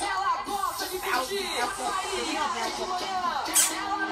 Ela gosta de fingir, a de mulher.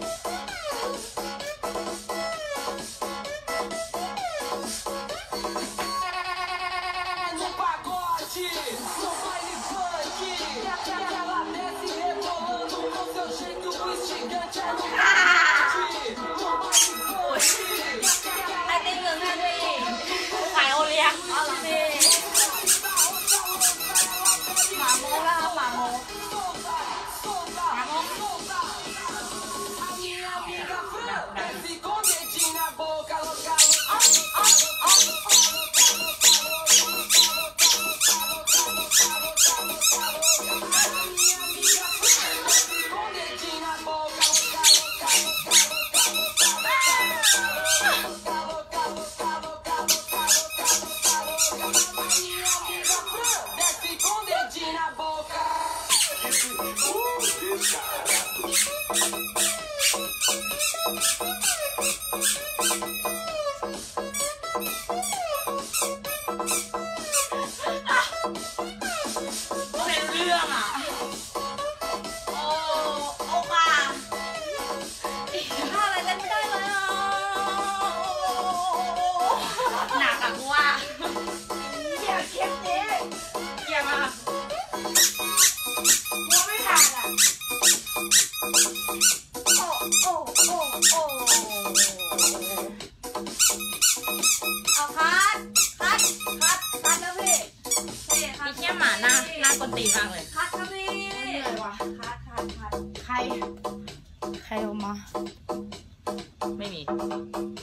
ん ตีมากเลย คัดครับพี่เหนื่อยว่ะคัดคัดคัดใคร ใครอกมา ไม่มี